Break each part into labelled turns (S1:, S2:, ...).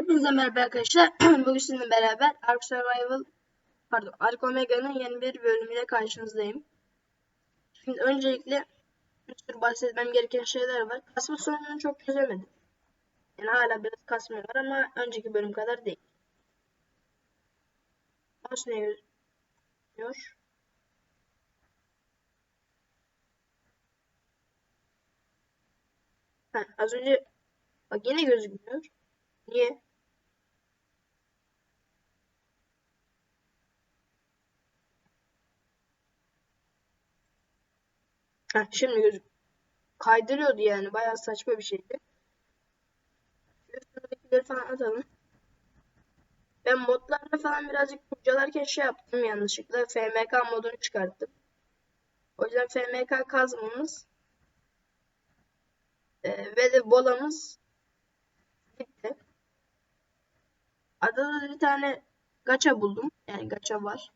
S1: Hepinize merhaba arkadaşlar. Bugün sizinle beraber Ark Survival pardon Ark Omega'nın yeni bir bölümüyle karşınızdayım. Şimdi öncelikle bir sürü bahsetmem gereken şeyler var. Kasma sorununu çok çözemedim. Yani hala biraz kasma var ama önceki bölüm kadar değil. Mouse ne gözüküyor? Ha, az önce bak yine gözükmüyor. Niye? Heh, şimdi gözük kaydırıyordu yani. Bayağı saçma bir şeydi. Üstündekileri falan atalım. Ben modlarda falan birazcık kurcalarken şey yaptım yanlışlıkla. FMK modunu çıkarttım. O yüzden FMK kazmamız e, ve de bolamız gitti. Adada bir tane gaça buldum. Yani gaça var.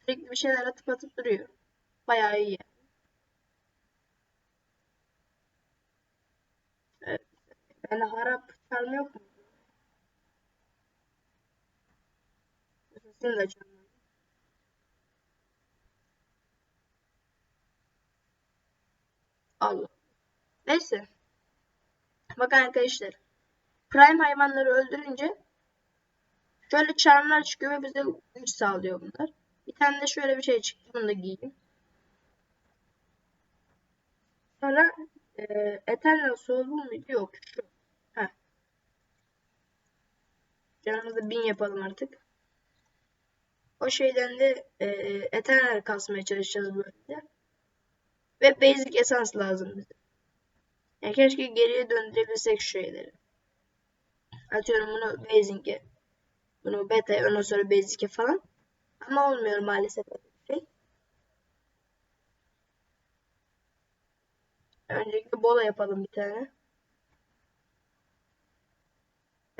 S1: Sürekli bir şeyler atıp atıp duruyor. Bayağı iyi. Evet. Yani harap çalma yok mu? Sesini de çalmadım. Allah. Neyse. Bakın arkadaşlar. Prime hayvanları öldürünce şöyle charmlar çıkıyor ve bize güç sağlıyor bunlar. Bir tane de şöyle bir şey çıktı. Bunu da giyeyim. Sonra e, Eternal Soul muydu? Yok. Şu. Heh. Canımızı bin yapalım artık. O şeyden de e, Eternal kasmaya çalışacağız böyle. Ve Basic Essence lazım bize. Yani keşke geriye döndürebilsek şu şeyleri. Atıyorum bunu Basic'e. Bunu Beta'ya ondan sonra Basic'e falan. Ama olmuyor maalesef şey. Öncelikle bola yapalım bir tane.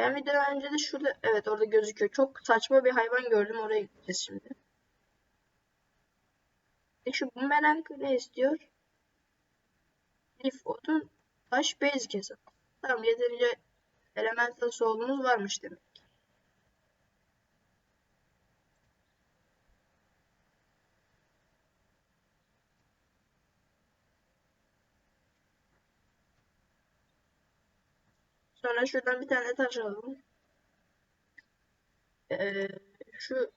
S1: Ben videodan önce de şurada evet orada gözüküyor. Çok saçma bir hayvan gördüm. Oraya gideceğiz şimdi. E şu bumerang ne istiyor? Lif odun taş basic hesap. Tamam yeterince elemental soğumuz varmış demek. Sonra şuradan bir tane taş alalım. Ee, şu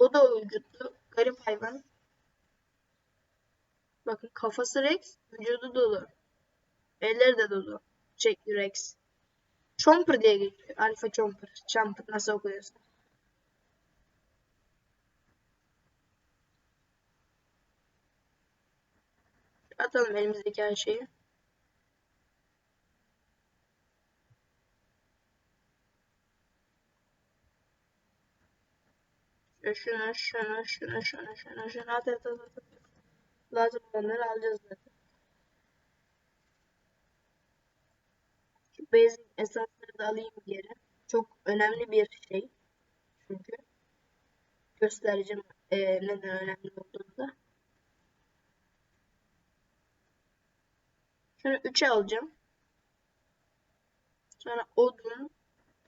S1: dodo vücutlu garip hayvan. Bakın kafası Rex, vücudu dolu. Elleri de dolu. Şey Rex. Chomper diye geçiyor. Alpha Chomper. Chomper nasıl okuyorsa. Atalım elimizdeki her şeyi. Şunu, şunu, şunu, şunu, şunu, şunu at at at at. Lazım olanları alacağız zaten. Şu basic esasları da alayım geri. Çok önemli bir şey. Çünkü göstereceğim e, neden önemli olduğunu da. Şunu 3'e alacağım. Sonra odun,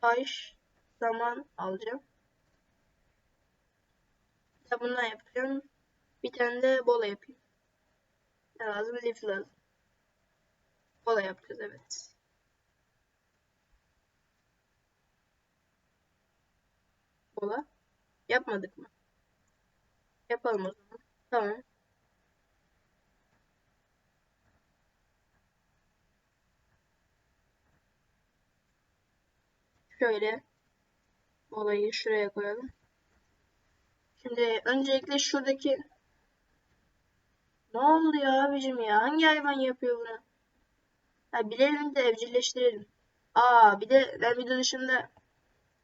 S1: taş, zaman alacağım. Ya bundan yapacağım. Bir tane de bola yapayım. Ne lazım? Lif lazım. Bola yapacağız evet. Bola. Yapmadık mı? Yapalım o zaman. Tamam. Şöyle olayı şuraya koyalım. Şimdi öncelikle şuradaki ne oldu ya abicim ya? Hangi hayvan yapıyor bunu? Ha, bilelim de evcilleştirelim. Aa bir de ben video dışında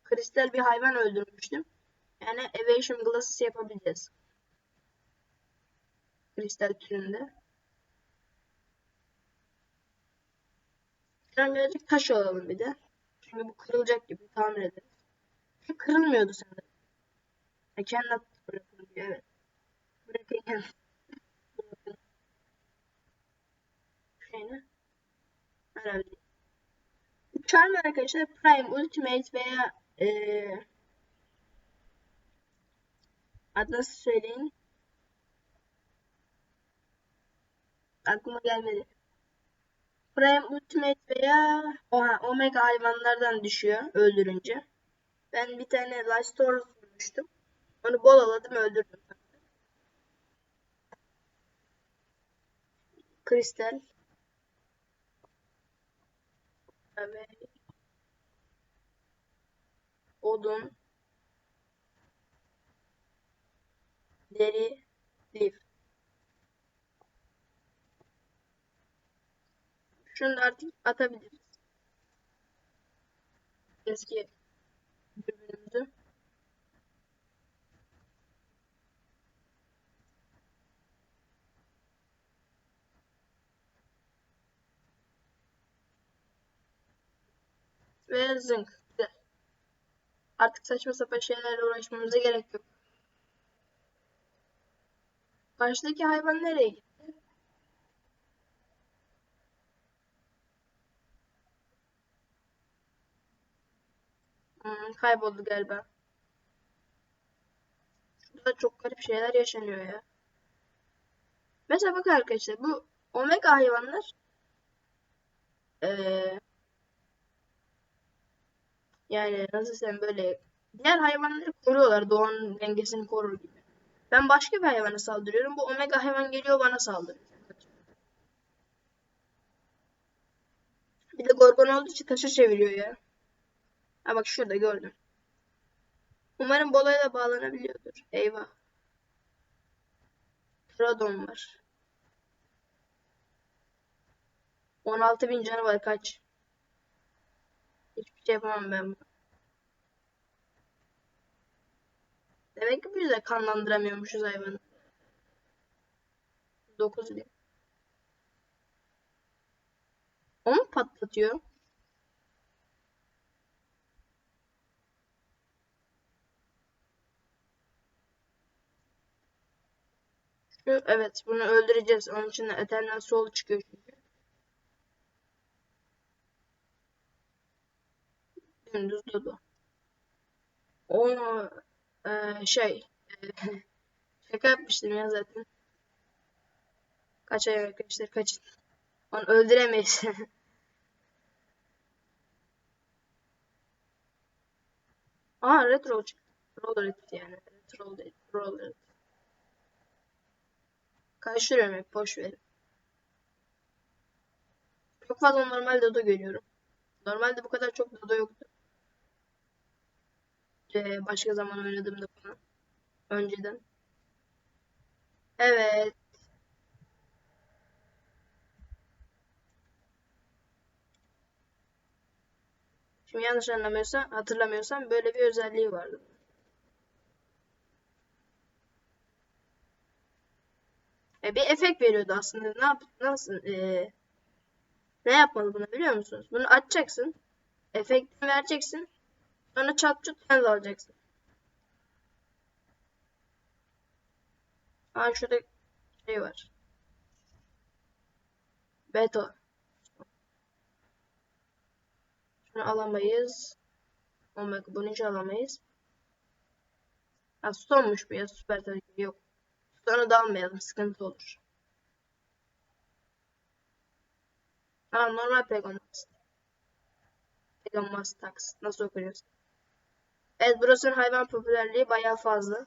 S1: kristal bir hayvan öldürmüştüm. Yani evasion glasses yapabileceğiz. Kristal türünde. Şuradan birazcık taş alalım bir de. Çünkü bu kırılacak gibi tahmin ederiz. Şu kırılmıyordu sanırım. I cannot bırakın diyor. Evet. Bırakın yani. Bırakın. Şey ne? Herhalde. Charm arkadaşlar Prime, Ultimate veya eee adı nasıl söyleyin? Aklıma gelmedi. Prime, Ultimate veya oha, Omega hayvanlardan düşüyor öldürünce. Ben bir tane Last Taurus bulmuştum. Onu bol aladım öldürdüm. Kristal. Odun. Deri. Lif. Şunu da artık atabiliriz. Eski dürbünümüzü. Ve zınk. Artık saçma sapan şeylerle uğraşmamıza gerek yok. Karşıdaki hayvan nereye gitti? Hmm, kayboldu galiba. Şurada çok garip şeyler yaşanıyor ya. Mesela bakın arkadaşlar bu omega hayvanlar ee, yani nasıl desem böyle diğer hayvanları koruyorlar doğanın dengesini korur gibi. Ben başka bir hayvana saldırıyorum. Bu omega hayvan geliyor bana saldırıyor. Bir de gorgon olduğu için taşa çeviriyor ya. Ha bak şurada gördüm. Umarım Bola'ya da bağlanabiliyordur. Eyvah. Tradon var. 16 bin canı var kaç. Yapamam ben bunu. Demek ki biz de kanlandıramıyormuşuz hayvanı. 9 bin. O mu patlatıyor? Şu, evet bunu öldüreceğiz. Onun için de Eternal Soul çıkıyor çünkü. Dümdüz Dodo. O ee, şey şaka yapmıştım ya zaten. Kaç ay arkadaşlar kaçın. Onu öldüremeyiz. Aa retro çıktı. Roller it yani. Retro değil. Roller it. Karıştırıyorum hep boş verin. Çok fazla normal dodo görüyorum. Normalde bu kadar çok dodo yoktu. Ee, başka zaman oynadığımda falan. Önceden. Evet. Şimdi yanlış anlamıyorsam, hatırlamıyorsam böyle bir özelliği vardı. E, bir efekt veriyordu aslında. Ne yap nasıl e, ne yapmalı bunu biliyor musunuz? Bunu açacaksın. Efektini vereceksin. Sonra çat çut lens alacaksın. Aa şurada şey var. Beta. Şunu alamayız. Omega bunu hiç alamayız. Ha sonmuş bu ya süper tabii yok. Sonra da almayalım sıkıntı olur. Ha normal Pegasus. Pegasus Tax. Nasıl okunuyorsun? Evet burasının hayvan popülerliği bayağı fazla.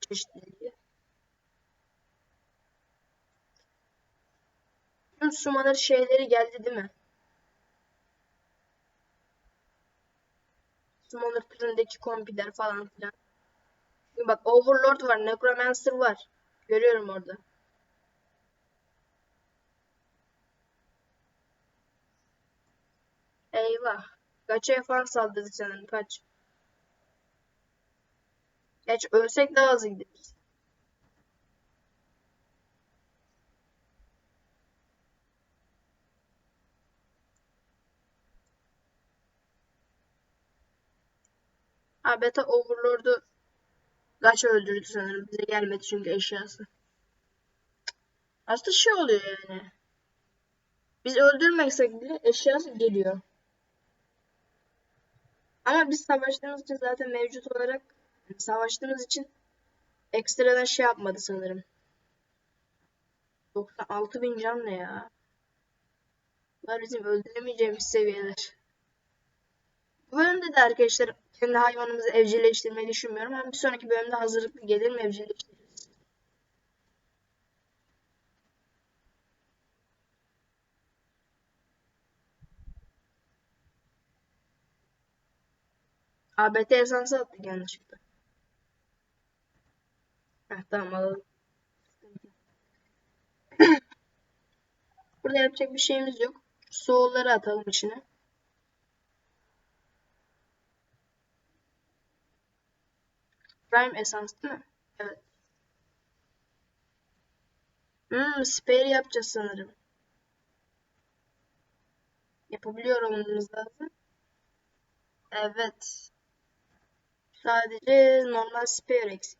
S1: Çeşitliliği. Tüm sumanır şeyleri geldi değil mi? Summoner türündeki kompiler falan filan. Şimdi bak Overlord var, Necromancer var. Görüyorum orada. Eyvah. Kaçaya falan saldırdı sanırım kaç. Geç ölsek daha hızlı gideriz. Ha beta overlord'u Gacha öldürdü sanırım. Bize gelmedi çünkü eşyası. Aslında şey oluyor yani. Biz öldürmesek bile eşyası geliyor. Ama biz savaştığımız için zaten mevcut olarak savaştığımız için ekstradan şey yapmadı sanırım. 96 bin can ne ya? Bunlar bizim öldüremeyeceğimiz seviyeler. Bu bölümde de arkadaşlar kendi hayvanımızı evcilleştirmeyi düşünmüyorum. Ama bir sonraki bölümde hazırlıklı gelir mi evcilleştiririz. ABT esansı attık yanlışlıkla. Heh, tamam alalım. Burada yapacak bir şeyimiz yok. Soğulları atalım içine. Prime esans değil mi? Evet. Hmm, spare yapacağız sanırım. Yapabiliyor olmamız lazım. Evet. Sadece normal spare eksik.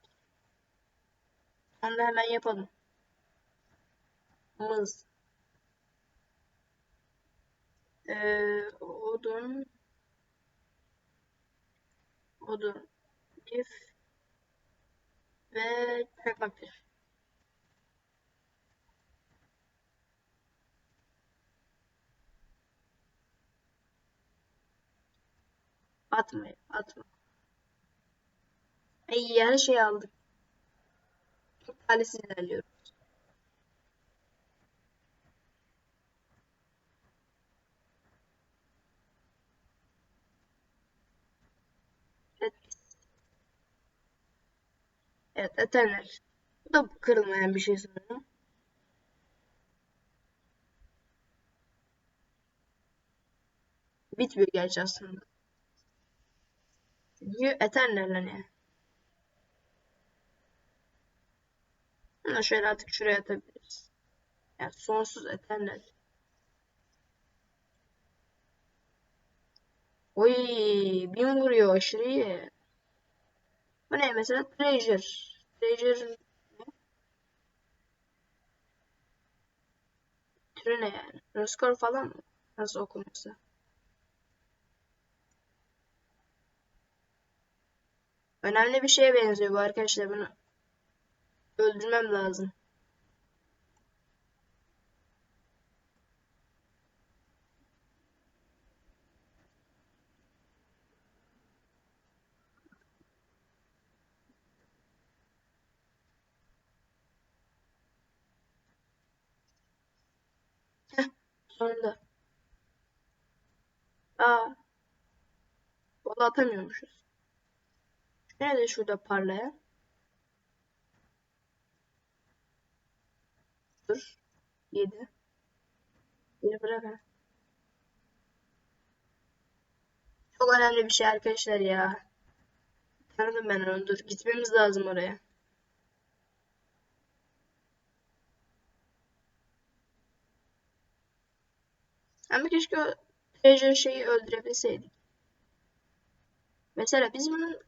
S1: Onu da hemen yapalım. Mız. Ee, odun. Odun. Lif. Ve çakmak taşı. Atma, atma. İyi her şeyi aldık. Talihsiz ilerliyoruz. Evet. Eternal. Bu da kırılmayan bir şey sanırım. Bitmiyor gerçi aslında. Çünkü Eternal hani. Bunu şöyle artık şuraya atabiliriz. Yani sonsuz Eternal. Oy, bin vuruyor aşırı iyi. Bu ne mesela? Treasure. Treasure ne? Türü ne yani? Roscore falan mı? Nasıl okunursa. Önemli bir şeye benziyor bu arkadaşlar. Bunu öldürmem lazım. Sonunda. Aa. Valla atamıyormuşuz. Nerede şurada parlayan? Dur. 7. Beni bırak ha. Çok önemli bir şey arkadaşlar ya. Tanıdım ben onu. Dur. Gitmemiz lazım oraya. Ama keşke o treasure şeyi öldürebilseydik. Mesela biz bunu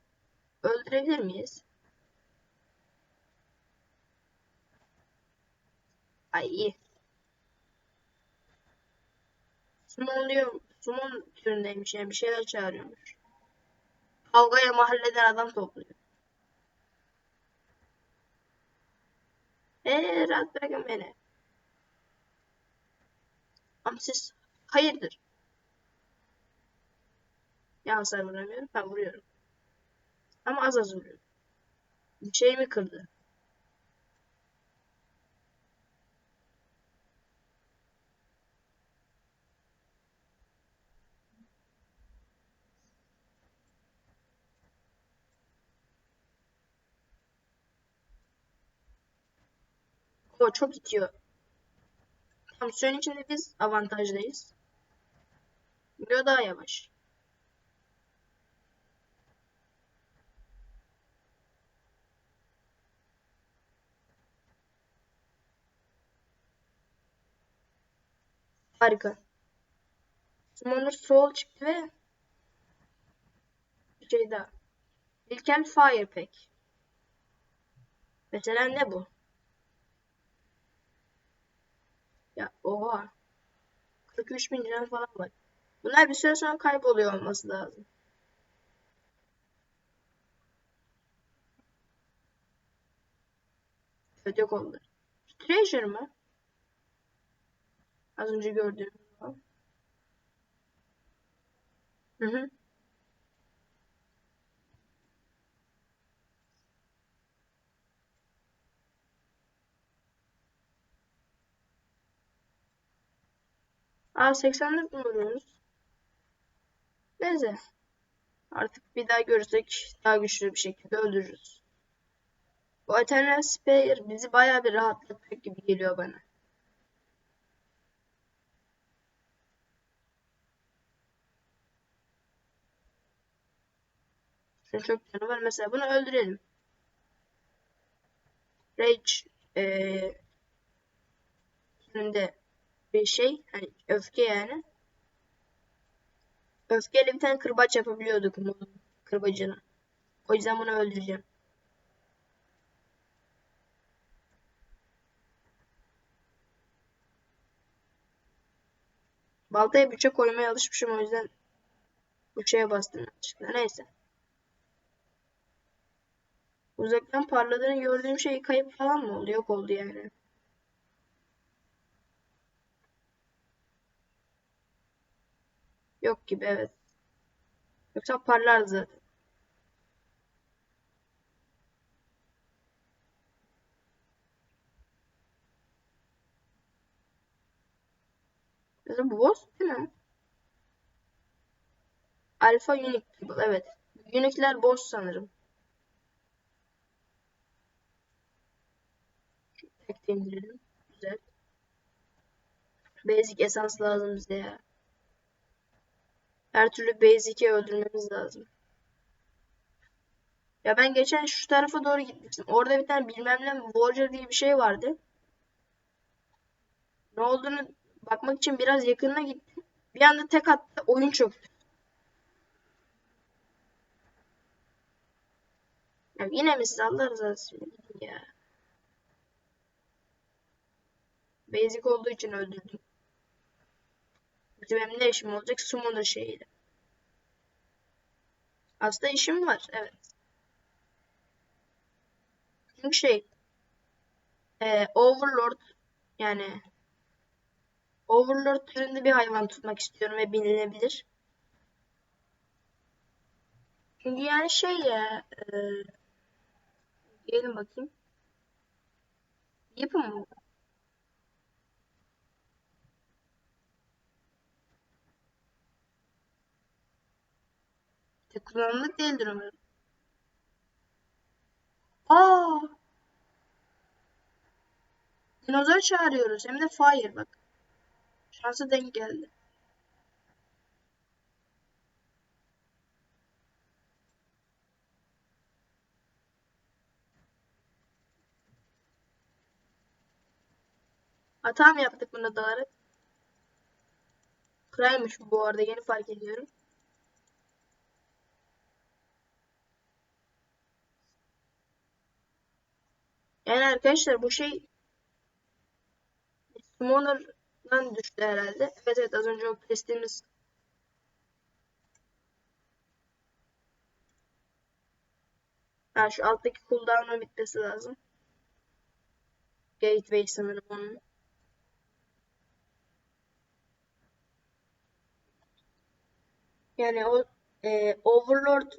S1: öldürebilir miyiz? Ay iyi. Summon oluyor. Summon türündeymiş yani bir şeyler çağırıyormuş. Kavgaya mahalleden adam topluyor. Eee rahat bırakın beni. Ama siz hayırdır? Ya hasar vuramıyorum. Ben vuruyorum. Ama az az vuruyorum. Bir şey mi kırdı? O çok itiyor. Suyun içinde biz avantajdayız. Yo daha yavaş. Harika. Summoner Soul çıktı ve bir şey daha. İlkel Fire Pack. Mesela ne bu? Ya oha. 43 bin lira falan var. Bunlar bir süre sonra kayboluyor olması lazım. Evet yok oldu. Treasure mı? Az önce gördüğüm. Hı hı. Aa 84 mi vuruyoruz? Neyse. Artık bir daha görürsek daha güçlü bir şekilde öldürürüz. Bu Eternal Spare bizi bayağı bir rahatlatacak gibi geliyor bana. Şunun çok canı var. Mesela bunu öldürelim. Rage ee, türünde bir şey. Hani öfke yani. Öfkeyle bir tane kırbaç yapabiliyorduk modun kırbacını. O yüzden bunu öldüreceğim. Baltaya bıçak koymaya alışmışım o yüzden bıçağa bastım yanlışlıkla. Neyse. Uzaktan parladığını gördüğüm şey kayıp falan mı oldu? Yok oldu yani. Yok gibi evet. Yoksa parlardı zaten. Mesela bu boss değil mi? Alpha Unique People evet. Unique'ler boss sanırım. Tek indirelim. Güzel. Basic esans lazım bize ya. Her türlü Basic'i öldürmemiz lazım. Ya ben geçen şu tarafa doğru gitmiştim. Orada bir tane bilmem ne Warrior diye bir şey vardı. Ne olduğunu bakmak için biraz yakınına gittim. Bir anda tek attı oyun çöktü. Ya yine mi siz Allah rızası ya. Basic olduğu için öldürdüm. Benim ne işim olacak? Summoner şeyiyle. Aslında işim var. Evet. Çünkü şey e, Overlord yani Overlord türünde bir hayvan tutmak istiyorum ve binilebilir. Çünkü yani şey ya e, diyelim bakayım. Yapım mı? İşte kullanımlık değildir umarım. Aa! Dinozor çağırıyoruz. Hem de Fire bak. Şansa denk geldi. Hata mı yaptık buna dalarak? Cry'mış bu arada yeni fark ediyorum. Yani arkadaşlar bu şey Summoner'dan düştü herhalde. Evet evet az önce o testimiz Ha şu alttaki cooldown'un bitmesi lazım. Gateway sanırım onun. Yani o e, Overlord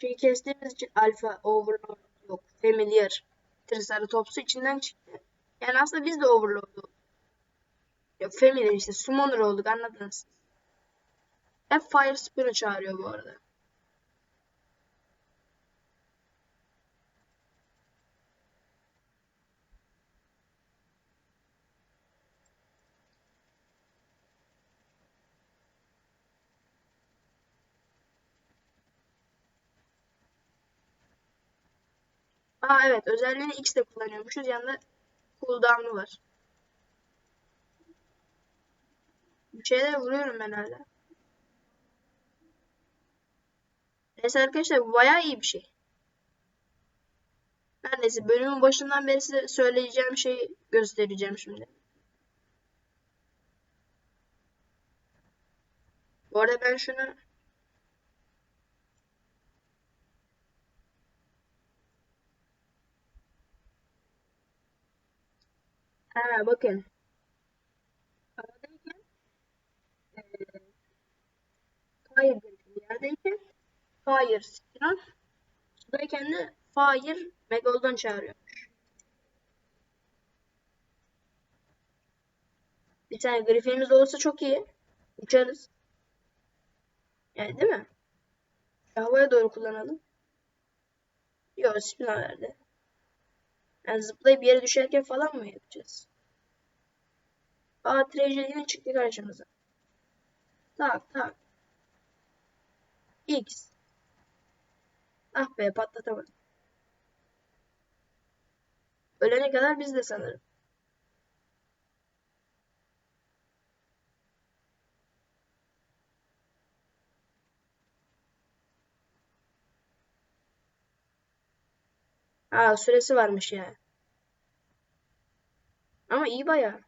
S1: şeyi kestiğimiz için Alpha Overlord yok. Familiar Triceratops'u içinden çıktı. Yani aslında biz de Overlord olduk. Ya Familiar işte Summoner olduk anladınız. Hep Fire Spin'i çağırıyor bu arada. Aa evet özelliğini X de kullanıyormuşuz. Yanında cooldown'u var. Bir şeyler vuruyorum ben hala. Neyse arkadaşlar bu bayağı iyi bir şey. Neredeyse bölümün başından beri size söyleyeceğim şeyi göstereceğim şimdi. Bu arada ben şunu Ha bakın. Havadayken eee Fire Griffin yerdeyken Fire Spinon sudayken de Fire Megalodon çağırıyormuş. Bir tane Griffin'imiz olursa çok iyi. Uçarız. Yani değil mi? Havaya doğru kullanalım. Yok Spinon verdi. Yani zıplayıp yere düşerken falan mı yapacağız? Aa Treasure yine çıktı karşımıza. Tak tak. X. Ah be patlatamadım. Ölene kadar biz de sanırım. Aa süresi varmış ya. Ama iyi bayağı.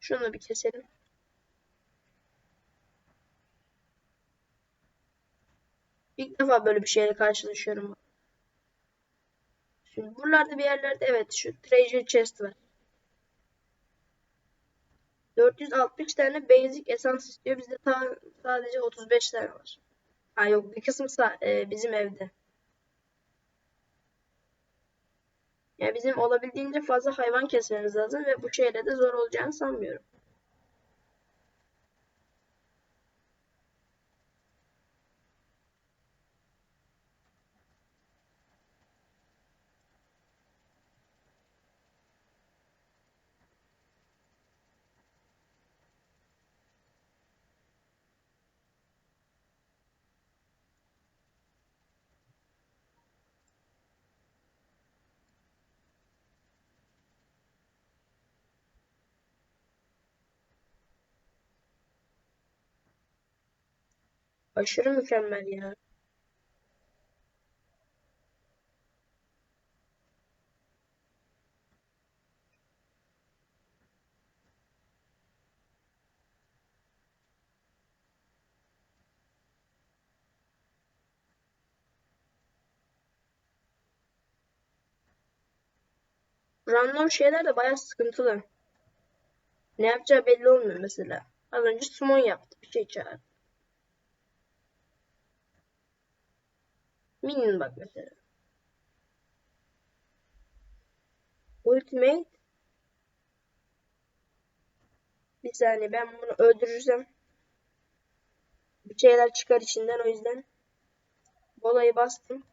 S1: Şunu bir keselim. İlk defa böyle bir şeyle karşılaşıyorum. Şimdi buralarda bir yerlerde evet şu treasure chest var. 460 tane basic esans istiyor. Bizde ta sadece 35 tane var. Ha yok bir kısmı e, bizim evde. Yani bizim olabildiğince fazla hayvan kesmemiz lazım ve bu şeyle de zor olacağını sanmıyorum. Aşırı mükemmel ya. Random şeyler de bayağı sıkıntılı. Ne yapacağı belli olmuyor mesela. Az önce summon yaptı. Bir şey çağırdı. Minion bak mesela. Ultimate bir saniye ben bunu öldürürsem bir şeyler çıkar içinden o yüzden bolayı bastım.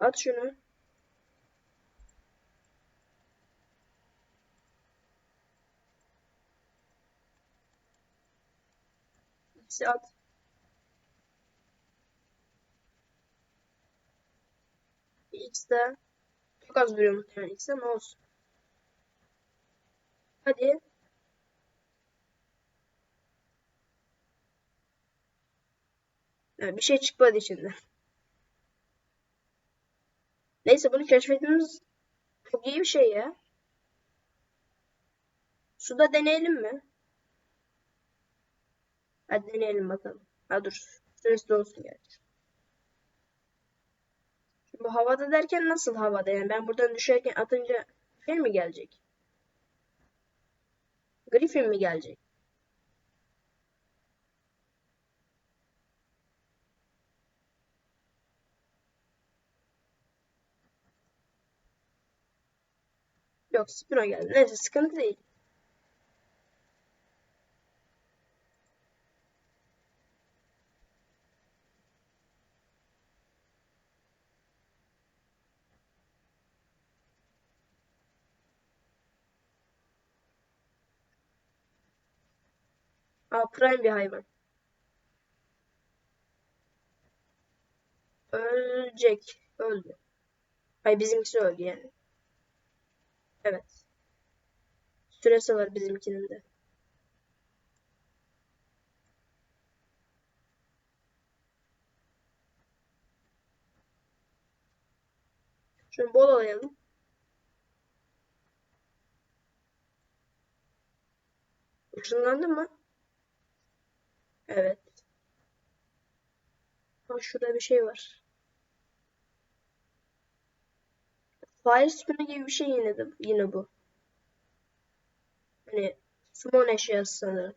S1: At şunu. At. X'de çok az duruyor muhtemelen X'de ama olsun. Hadi. Yani bir şey çıkmadı içinde. Neyse bunu keşfetmemiz çok iyi bir şey ya. Suda deneyelim mi? Hadi deneyelim bakalım. Ha dur. Süresi olsun gerçi. Bu havada derken nasıl havada? Yani ben buradan düşerken atınca şey mi gelecek? Griffin mi gelecek? Yok Spino geldi. Neyse sıkıntı değil. Aa, prime bir hayvan. Ölecek. Öldü. Ay bizimkisi öldü yani. Evet. Süresi var bizimkinin de. Şunu bol alayalım. Işınlandı mı? Evet. Ha şurada bir şey var. Fire spinner gibi bir şey yine yine bu. Hani summon eşyası sanırım.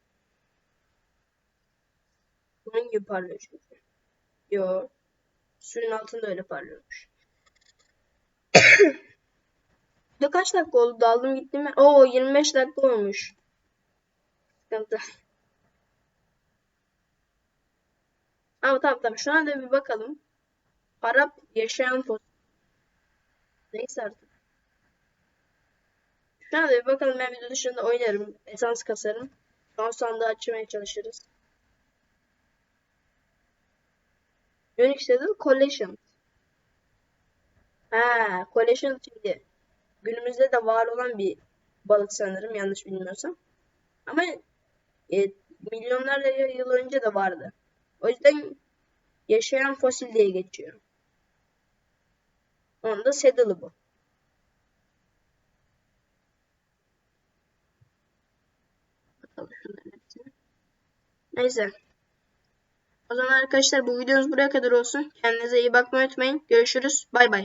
S1: Bunun gibi parlıyor çünkü. Yo. Suyun altında öyle parlıyormuş. Bir kaç dakika oldu? Daldım gittim mi? Oo 25 dakika olmuş. Sıkıntı. Ama tamam tamam. Şuna da bir bakalım. Arap yaşayan fosil. Neyse artık. Şuna da bir bakalım. Ben video dışında oynarım. Esans kasarım. Son sandığı açmaya çalışırız. Unix dedi Collection. Ha, Collection şimdi günümüzde de var olan bir balık sanırım yanlış bilmiyorsam. Ama e, milyonlarca yıl önce de vardı. O yüzden yaşayan fosil diye geçiyor. Onun da saddle'ı bu. Neyse. O zaman arkadaşlar bu videomuz buraya kadar olsun. Kendinize iyi bakmayı unutmayın. Görüşürüz. Bay bay.